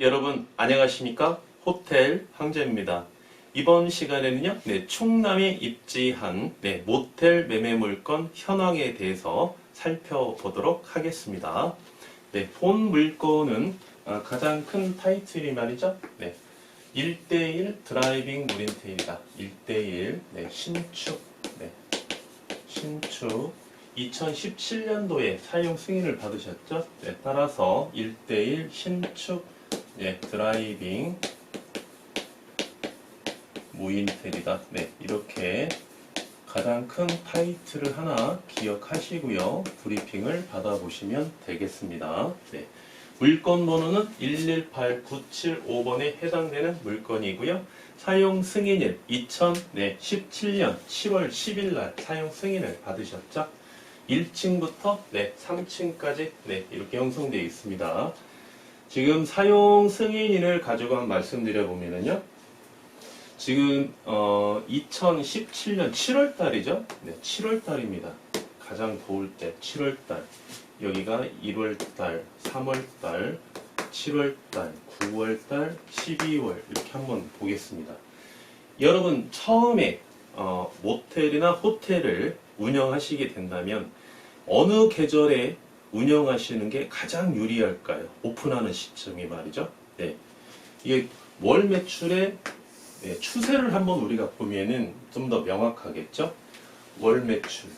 여러분 안녕하십니까? 호텔 황제입니다. 이번 시간에는요, 네, 충남에 입지한 네, 모텔 매매 물건 현황에 대해서 살펴보도록 하겠습니다. 네, 본 물건은 아, 가장 큰 타이틀이 말이죠. 네, 1대1 드라이빙 무린테일이다. 1대1 네, 신축 네, 신축 2017년도에 사용 승인을 받으셨죠? 네, 따라서 1대1 신축 네, 드라이빙 무인텔이다. 네, 이렇게 가장 큰 타이틀을 하나 기억하시고요. 브리핑을 받아보시면 되겠습니다. 네. 물건 번호는 118975번에 해당되는 물건이고요. 사용 승인일 2017년 10월 10일 날 사용 승인을 받으셨죠? 1층부터 네, 3층까지 네, 이렇게 형성되어 있습니다. 지금 사용 승인인을 가지고 한 말씀드려 보면은요. 지금 어, 2017년 7월 달이죠. 네, 7월 달입니다. 가장 더울 때 7월 달. 여기가 1월 달, 3월 달, 7월 달, 9월 달, 12월 이렇게 한번 보겠습니다. 여러분 처음에 어, 모텔이나 호텔을 운영하시게 된다면 어느 계절에 운영하시는 게 가장 유리할까요? 오픈하는 시점이 말이죠. 네. 이게 월 매출의 네, 추세를 한번 우리가 보면은 좀 더 명확하겠죠? 월 매출.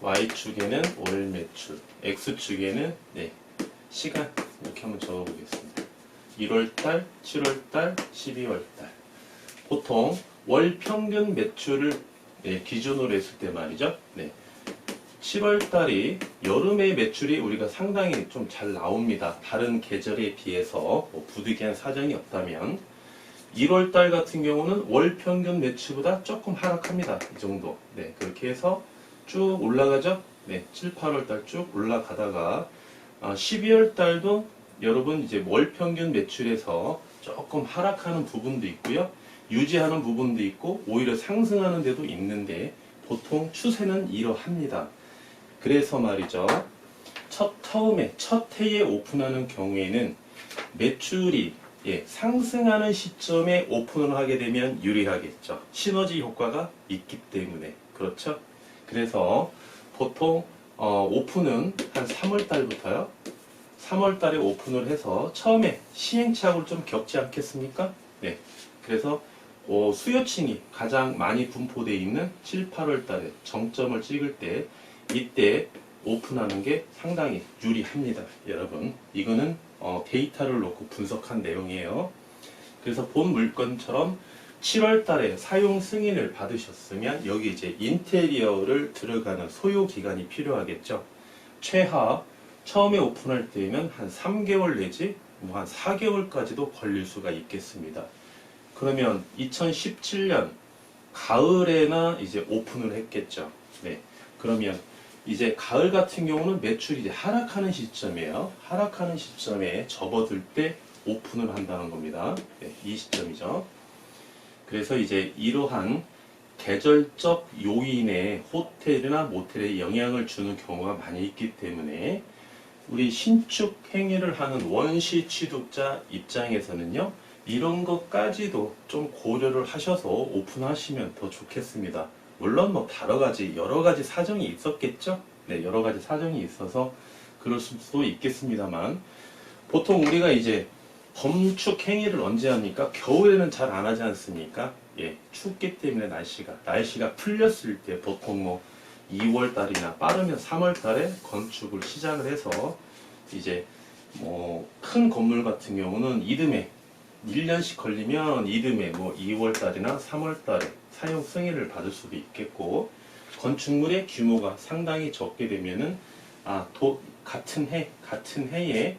Y축에는 월 매출. X축에는 네, 시간. 이렇게 한번 적어 보겠습니다. 1월달, 7월달, 12월달. 보통 월 평균 매출을 네, 기준으로 했을 때 말이죠. 네. 7월 달이 여름의 매출이 우리가 상당히 좀 잘 나옵니다. 다른 계절에 비해서 뭐 부득이한 사정이 없다면 1월 달 같은 경우는 월 평균 매출보다 조금 하락합니다. 이 정도. 네, 그렇게 해서 쭉 올라가죠. 네, 7, 8월 달 쭉 올라가다가 아, 12월 달도 여러분 이제 월 평균 매출에서 조금 하락하는 부분도 있고요. 유지하는 부분도 있고 오히려 상승하는 데도 있는데 보통 추세는 이러합니다. 그래서 말이죠. 첫 처음에 첫 해에 오픈하는 경우에는 매출이 예, 상승하는 시점에 오픈을 하게 되면 유리하겠죠. 시너지 효과가 있기 때문에 그렇죠. 그래서 보통 어, 오픈은 한 3월 달부터요. 3월 달에 오픈을 해서 처음에 시행착오를 좀 겪지 않겠습니까? 네. 그래서 어, 수요층이 가장 많이 분포되어 있는 7, 8월 달에 정점을 찍을 때 이때 오픈하는 게 상당히 유리합니다. 여러분. 이거는 어, 데이터를 놓고 분석한 내용이에요. 그래서 본 물건처럼 7월 달에 사용 승인을 받으셨으면 여기 이제 인테리어를 들어가는 소요 기간이 필요하겠죠. 최하 처음에 오픈할 때면 한 3개월 내지 뭐 한 4개월까지도 걸릴 수가 있겠습니다. 그러면 2017년 가을에나 이제 오픈을 했겠죠. 네. 그러면 이제 가을 같은 경우는 매출이 이제 하락하는 시점이에요. 하락하는 시점에 접어들 때 오픈을 한다는 겁니다. 네, 이 시점이죠. 그래서 이제 이러한 계절적 요인에 호텔이나 모텔에 영향을 주는 경우가 많이 있기 때문에 우리 신축 행위를 하는 원시 취득자 입장에서는요, 이런 것까지도 좀 고려를 하셔서 오픈하시면 더 좋겠습니다. 물론 뭐 여러 가지 여러 가지 사정이 있었겠죠. 네, 여러 가지 사정이 있어서 그럴 수도 있겠습니다만 보통 우리가 이제 범축 행위를 언제 합니까? 겨울에는 잘 안 하지 않습니까? 예, 춥기 때문에 날씨가 날씨가 풀렸을 때 보통 뭐 2월 달이나 빠르면 3월 달에 건축을 시작을 해서 이제 뭐 큰 건물 같은 경우는 이듬해 1년씩 걸리면 이듬해 뭐 2월 달이나 3월 달에 사용 승인을 받을 수도 있겠고 건축물의 규모가 상당히 적게 되면은 아, 도, 같은 해 같은 해에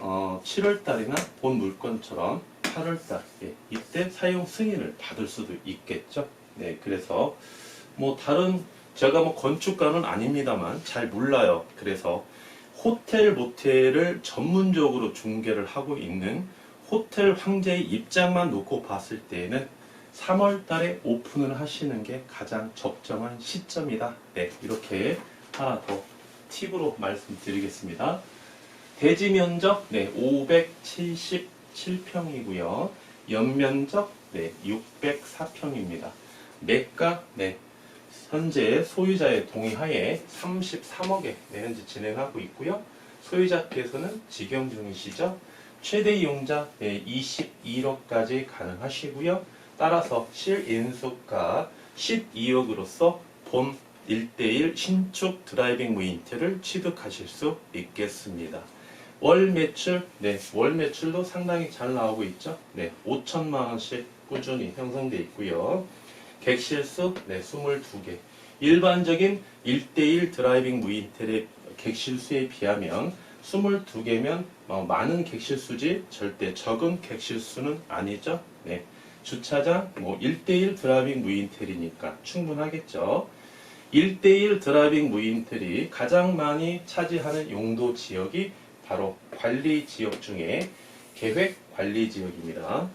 어, 7월 달이나 본 물건처럼 8월 달 예, 이때 사용 승인을 받을 수도 있겠죠. 네, 그래서 뭐 다른 제가 뭐 건축가는 아닙니다만 잘 몰라요. 그래서 호텔 모텔을 전문적으로 중개를 하고 있는 호텔 황제의 입장만 놓고 봤을 때에는 3월 달에 오픈을 하시는 게 가장 적정한 시점이다. 네, 이렇게 하나 더 팁으로 말씀드리겠습니다. 대지 면적 네, 577평이고요. 연면적 네, 604평입니다. 매가 네, 현재 소유자의 동의하에 33억에 네, 현재 진행하고 있고요. 소유자께서는 직영 중이시죠. 최대 이용자 네, 21억까지 가능하시고요. 따라서 실인수가 12억으로서 본 1대1 신축 드라이빙 무인테를 취득하실 수 있겠습니다. 월 매출, 네, 월 매출도 상당히 잘 나오고 있죠. 네, 5천만 원씩 꾸준히 형성돼 있고요. 객실수, 네, 22개. 일반적인 1대1 드라이빙 무인텔의 객실수에 비하면 22개면 어, 많은 객실수지 절대 적은 객실수는 아니죠. 네. 주차장 뭐 1대1 드라이빙 무인텔이니까 충분하겠죠. 1대1 드라이빙 무인텔이 가장 많이 차지하는 용도 지역이 바로 관리 지역 중에 계획 관리 지역입니다.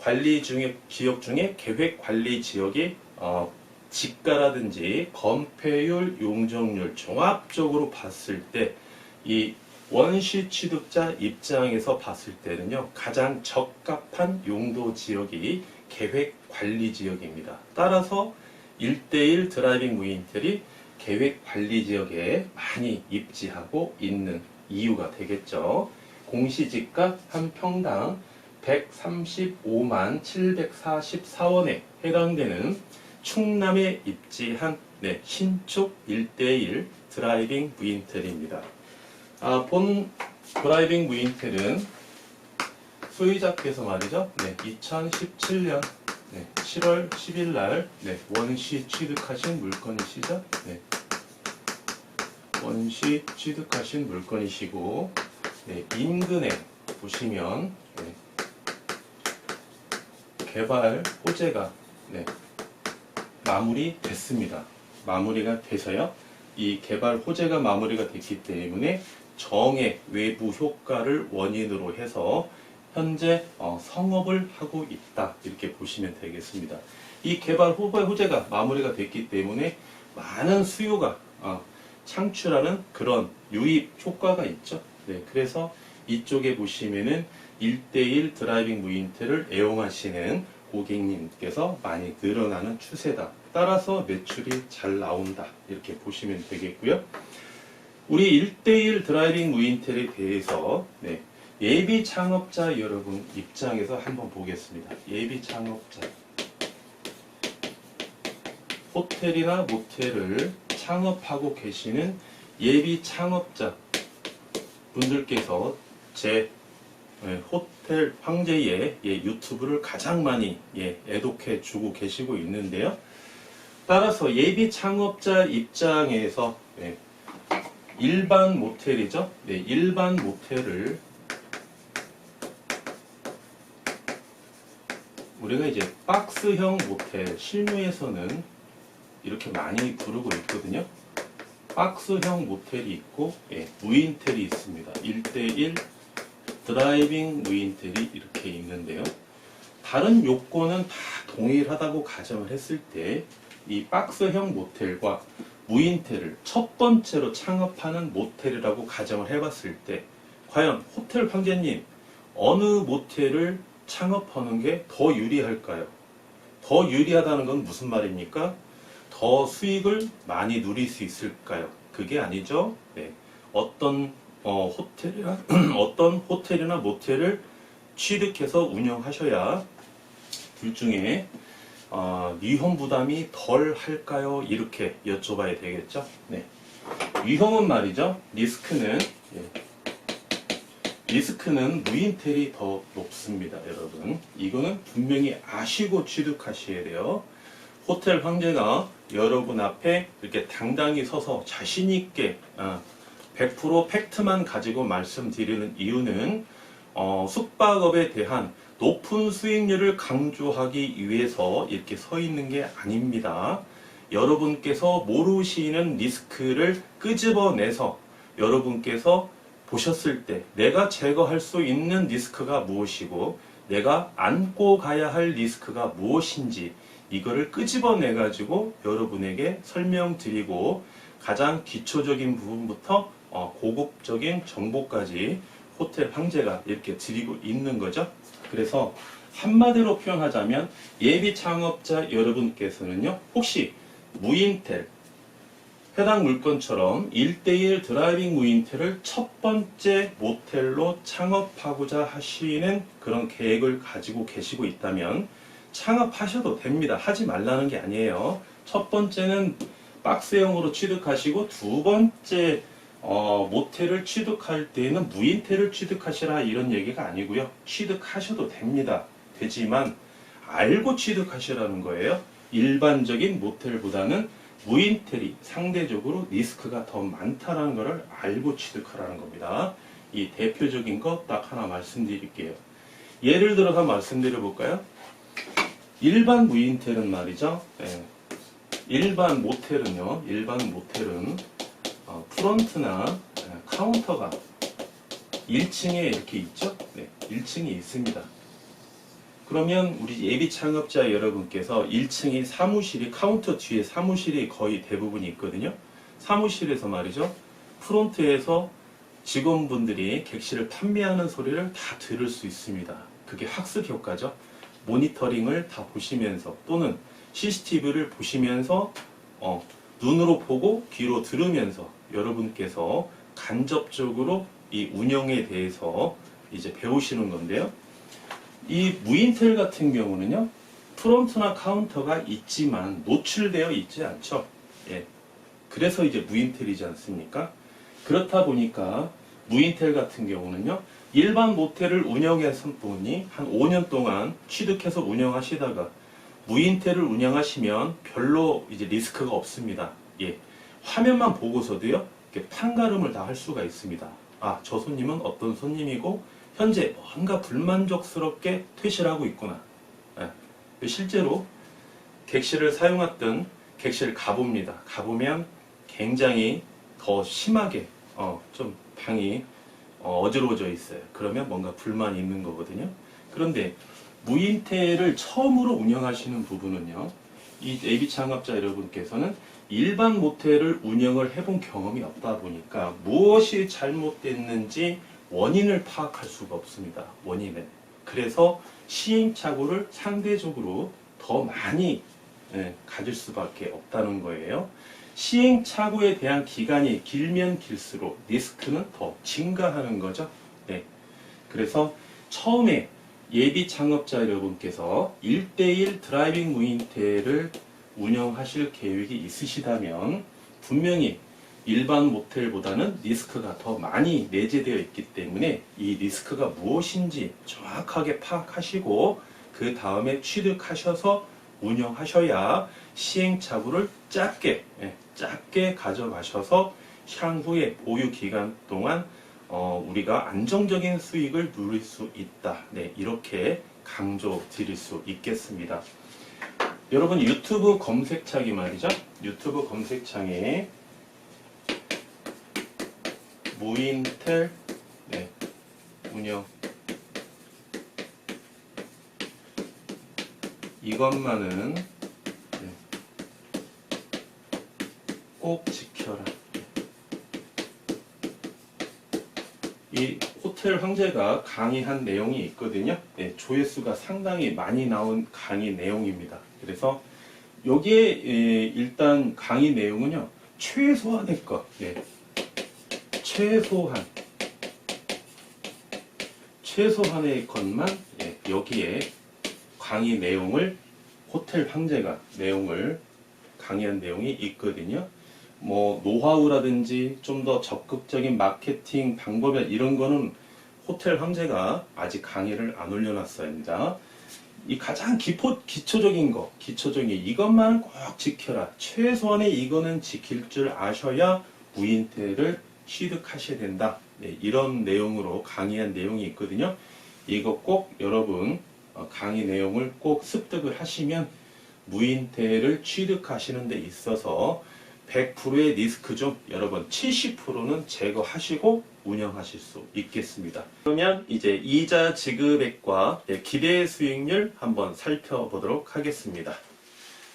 관리 중에 지역 중에 계획 관리 지역이 어, 지가라든지 건폐율, 용적률 종합적으로 봤을 때 이 원시 취득자 입장에서 봤을 때는요 가장 적합한 용도 지역이 계획 관리 지역입니다. 따라서 1대1 드라이빙 무인텔이 계획 관리 지역에 많이 입지하고 있는 이유가 되겠죠. 공시지가 한 평당 135만 744원에 해당되는 충남에 입지한 네, 신축 1대1 드라이빙 무인텔입니다. 아, 본 드라이빙 무인텔은 소유자께서 말이죠. 네, 2017년 네, 7월 10일 날 네, 원시 취득하신 물건이시죠. 네. 원시 취득하신 물건이시고 네, 인근에 보시면 네, 개발 호재가 네, 마무리 됐습니다. 마무리가 돼서요. 이 개발 호재가 마무리가 됐기 때문에 정의 외부 효과를 원인으로 해서 현재 어, 성업을 하고 있다 이렇게 보시면 되겠습니다. 이 개발 호재 호재가 마무리가 됐기 때문에 많은 수요가 어, 창출하는 그런 유입 효과가 있죠. 네, 그래서 이쪽에 보시면은 1대1 드라이빙 무인텔을 애용하시는 고객님께서 많이 늘어나는 추세다. 따라서 매출이 잘 나온다. 이렇게 보시면 되겠고요. 우리 1대1 드라이빙 무인텔에 대해서 네, 예비 창업자 여러분 입장에서 한번 보겠습니다. 예비 창업자. 호텔이나 모텔을 창업하고 계시는 예비 창업자 분들께서 제 예, 호텔 황제의 예, 유튜브를 가장 많이 예, 애독해 주고 계시고 있는데요. 따라서 예비 창업자 입장에서 예, 일반 모텔이죠. 네, 일반 모텔을 우리가 이제 박스형 모텔 실무에서는 이렇게 많이 부르고 있거든요. 박스형 모텔이 있고 예, 무인텔이 있습니다. 1대1 드라이빙 무인텔이 이렇게 있는데요. 다른 요건은 다 동일하다고 가정을 했을 때 이 박스형 모텔과 무인텔을 첫 번째로 창업하는 모텔이라고 가정을 해봤을 때 과연 호텔 황제님 어느 모텔을 창업하는 게 더 유리할까요? 더 유리하다는 건 무슨 말입니까? 더 수익을 많이 누릴 수 있을까요? 그게 아니죠. 네. 어떤 어, 호텔이나 어떤 호텔이나 모텔을 취득해서 운영하셔야 둘 중에 어, 위험 부담이 덜 할까요? 이렇게 여쭤봐야 되겠죠. 네. 위험은 말이죠. 리스크는 예. 리스크는 무인텔이 더 높습니다, 여러분. 이거는 분명히 아시고 취득하셔야 돼요. 호텔 황제가 여러분 앞에 이렇게 당당히 서서 자신 있게 어, 100% 팩트만 가지고 말씀드리는 이유는 어, 숙박업에 대한 높은 수익률을 강조하기 위해서 이렇게 서 있는 게 아닙니다. 여러분께서 모르시는 리스크를 끄집어내서 여러분께서 보셨을 때 내가 제거할 수 있는 리스크가 무엇이고 내가 안고 가야 할 리스크가 무엇인지 이거를 끄집어내 가지고 여러분에게 설명드리고 가장 기초적인 부분부터 어, 고급적인 정보까지 호텔 황제가 이렇게 드리고 있는 거죠. 그래서 한마디로 표현하자면 예비 창업자 여러분께서는요, 혹시 무인텔, 해당 물건처럼 1대1 드라이빙 무인텔을 첫 번째 모텔로 창업하고자 하시는 그런 계획을 가지고 계시고 있다면 창업하셔도 됩니다. 하지 말라는 게 아니에요. 첫 번째는 박스형으로 취득하시고 두 번째 어, 모텔을 취득할 때는 무인텔을 취득하시라 이런 얘기가 아니고요. 취득하셔도 됩니다. 되지만 알고 취득하시라는 거예요. 일반적인 모텔보다는 무인텔이 상대적으로 리스크가 더 많다는 것을 알고 취득하라는 겁니다. 이 대표적인 거딱 하나 말씀드릴게요. 예를 들어서 말씀드려 볼까요? 일반 무인텔은 말이죠. 예. 일반 모텔은요. 일반 모텔은 어, 프런트나 예, 카운터가 1층에 이렇게 있죠. 네, 1층에 있습니다. 그러면 우리 예비 창업자 여러분께서 1층이 사무실이 카운터 뒤에 사무실이 거의 대부분이 있거든요. 사무실에서 말이죠. 프론트에서 직원분들이 객실을 판매하는 소리를 다 들을 수 있습니다. 그게 학습 효과죠. 모니터링을 다 보시면서 또는 CCTV를 보시면서 어, 눈으로 보고 귀로 들으면서 여러분께서 간접적으로 이 운영에 대해서 이제 배우시는 건데요. 이 무인텔 같은 경우는요, 프론트나 카운터가 있지만 노출되어 있지 않죠. 예. 그래서 이제 무인텔이지 않습니까? 그렇다 보니까 무인텔 같은 경우는요, 일반 모텔을 운영했던 분이 한 5년 동안 취득해서 운영하시다가 무인텔을 운영하시면 별로 이제 리스크가 없습니다. 예. 화면만 보고서도요, 이렇게 판가름을 다 할 수가 있습니다. 아, 저 손님은 어떤 손님이고, 현재 뭔가 불만족스럽게 퇴실을 하고 있구나. 예. 실제로 객실을 사용했던 객실 가봅니다. 가보면 굉장히 더 심하게 어, 좀 방이 어, 어지러워져 있어요. 그러면 뭔가 불만이 있는 거거든요. 그런데 무인텔을 처음으로 운영하시는 부분은요. 이 AB 창업자 여러분께서는 일반 모텔을 운영을 해본 경험이 없다 보니까 무엇이 잘못됐는지 원인을 파악할 수가 없습니다. 원인을. 그래서 시행착오를 상대적으로 더 많이 예, 가질 수밖에 없다는 거예요. 시행착오에 대한 기간이 길면 길수록 리스크는 더 증가하는 거죠. 네. 그래서 처음에 예비 창업자 여러분께서 1대1 드라이빙 무인텔을 운영하실 계획이 있으시다면 분명히 일반 모텔보다는 리스크가 더 많이 내재되어 있기 때문에 이 리스크가 무엇인지 정확하게 파악하시고 그 다음에 취득하셔서 운영하셔야 시행착오를 짧게 예, 짧게 가져가셔서 향후에 보유 기간 동안 어, 우리가 안정적인 수익을 누릴 수 있다. 네, 이렇게 강조 드릴 수 있겠습니다. 여러분 유튜브 검색창이 말이죠. 유튜브 검색창에 무인텔 네, 운영 이것만은 네, 꼭 지켜라. 이 호텔 황제가 강의한 내용이 있거든요. 네, 조회수가 상당히 많이 나온 강의 내용입니다. 그래서 여기에 예, 일단 강의 내용은요 최소한의 것, 네, 최소한 최소한의 것만 예, 여기에 강의 내용을 호텔 황제가 내용을 강의한 내용이 있거든요. 뭐 노하우라든지 좀 더 적극적인 마케팅 방법이 이런 거는 호텔 황제가 아직 강의를 안 올려놨습니다. 이 가장 기포, 기초적인 거, 기초적인 이것만은 꼭 지켜라. 최소한의 이거는 지킬 줄 아셔야 무인텔을 취득하셔야 된다. 네, 이런 내용으로 강의한 내용이 있거든요. 이거 꼭 여러분 어, 강의 내용을 꼭 습득을 하시면 무인텔을 취득하시는 데 있어서 100%의 리스크 중 여러분 70%는 제거하시고 운영하실 수 있겠습니다. 그러면 이제 이자 지급액과 네, 기대 수익률 한번 살펴보도록 하겠습니다.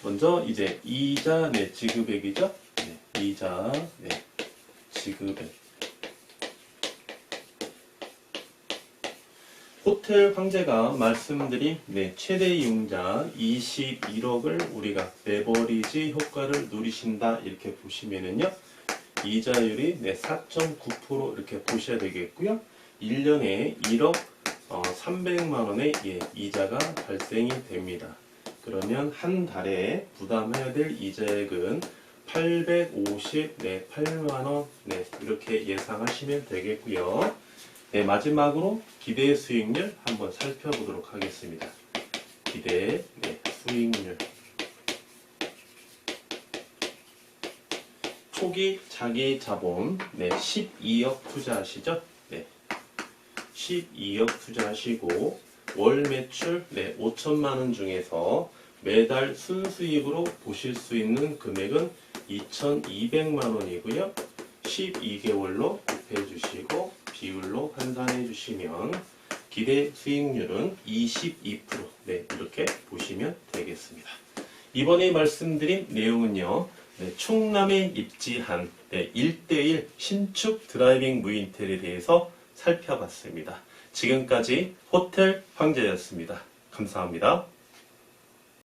먼저 이제 이자 내 지급액이죠. 네, 이자 네, 지급액. 호텔 황제가 말씀드린 네, 최대 이용자 21억을 우리가 레버리지 효과를 누리신다 이렇게 보시면은요. 이자율이 네, 4.9% 이렇게 보셔야 되겠고요. 1년에 1억 어, 300만 원의 예, 이자가 발생이 됩니다. 그러면 한 달에 부담해야 될 이자액은 850, 네, 8만 원, 네, 이렇게 예상하시면 되겠고요. 네, 마지막으로 기대 수익률 한번 살펴보도록 하겠습니다. 기대 네, 수익률. 초기 자기 자본 네, 12억 투자하시죠? 네. 12억 투자하시고 월 매출 네, 5천만 원 중에서 매달 순수익으로 보실 수 있는 금액은 2,200만 원이고요. 12개월로 곱해 주시고 비율로 환산해 주시면 기대 수익률은 22% 네, 이렇게 보시면 되겠습니다. 이번에 말씀드린 내용은요. 네, 충남에 입지한 네, 1대1 신축 드라이빙 무인텔에 대해서 살펴봤습니다. 지금까지 호텔 황제였습니다. 감사합니다.